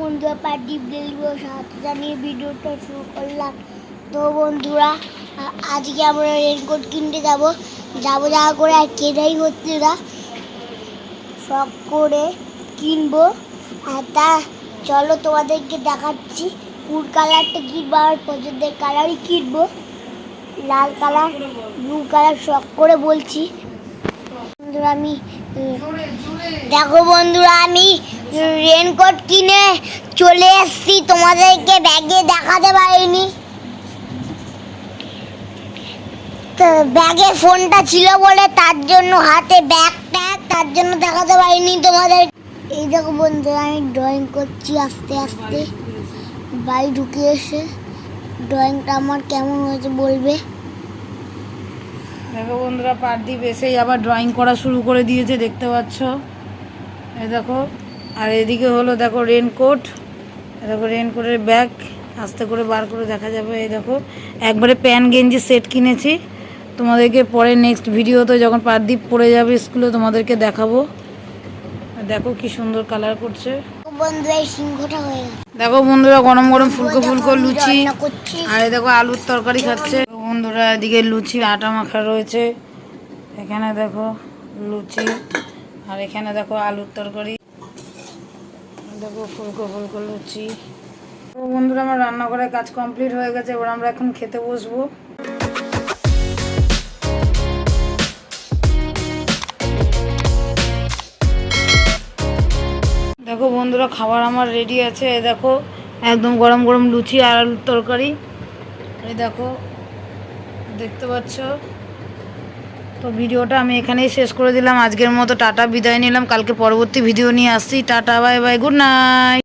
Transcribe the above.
বন্ধুরা, পার্টি সাথে জানিয়ে ভিডিওটা শুরু করলাম। তো বন্ধুরা আজকে আমরা রেনকোট কিনতে যাব। যাব যাওয়া করে কেনাই হচ্ছে না। শখ করে কিনবো। তা, চলো তোমাদেরকে দেখাচ্ছি। কোন কালারটা কিনবো আমার পছন্দের কালারই কিনবো? লাল কালার, ব্লু কালার শখ করে বলছি। বন্ধুরা, আমি দেখো বন্ধুরা, আমি রেনকোট কিনে চলে এসেছি। তোমাদেরকে ব্যাগে দেখাতে পারিনি। ব্যাগে ফোনটা ছিল বলে তার জন্য হাতে ব্যাগ ট্যাগ তার জন্য দেখাতে পারিনি তোমাদের। এই দেখো বন্ধুরা, আমি ড্রয়িং করছি আস্তে আস্তে। বাড়ি ঢুকে এসে ড্রয়িংটা আমার কেমন হয়েছে বলবে? দেখো বন্ধুরা পারদীপ এসেই আবার ড্রয়িং করা শুরু করে দিয়েছে, দেখতে পাচ্ছ? এই দেখো, আর এদিকে হলো দেখো রেনকোট দেখো রেনকোটের ব্যাগ আস্তে করে বার করে দেখা যাবে, এই দেখো। একবারে প্যান্ট গেঞ্জি সেট কিনেছি। তোমাদেরকে পরে নেক্সট ভিডিওতে যখন পারদীপ পড়ে যাবে স্কুলে, তোমাদেরকে দেখাবো। দেখো কি সুন্দর কালার করছে। বন্ধুরা এই সিংহটা হয়ে গেছে। দেখো বন্ধুরা গরম গরম ফুলকো ফুলকো লুচি। রান্না আর দেখো আলুর তরকারি খাচ্ছে। বন্ধুরা এদিকে লুচি আটা মাখা রয়েছে। এখানে দেখো লুচি আর এখানে দেখো আলুর তরকারি। দেখো ফুলকো ফুলকো লুচি। তো বন্ধুরা আমার রান্নাঘরের কাজ কমপ্লিট হয়ে গেছে। এবার আমরা এখন খেতে বসবো। দেখো বন্ধুরা, খাবার আমার রেডি আছে। দেখো, একদম গরম গরম লুচি আর আলুর তরকারি। এই দেখো, দেখতে পাচ্ছ? তো ভিডিওটা আমি এখানেই শেষ করে দিলাম। আজকের মতো টাটা, বিদায় নিলাম। কালকে পরবর্তী ভিডিও নিয়ে আসছি। Tata bye bye good night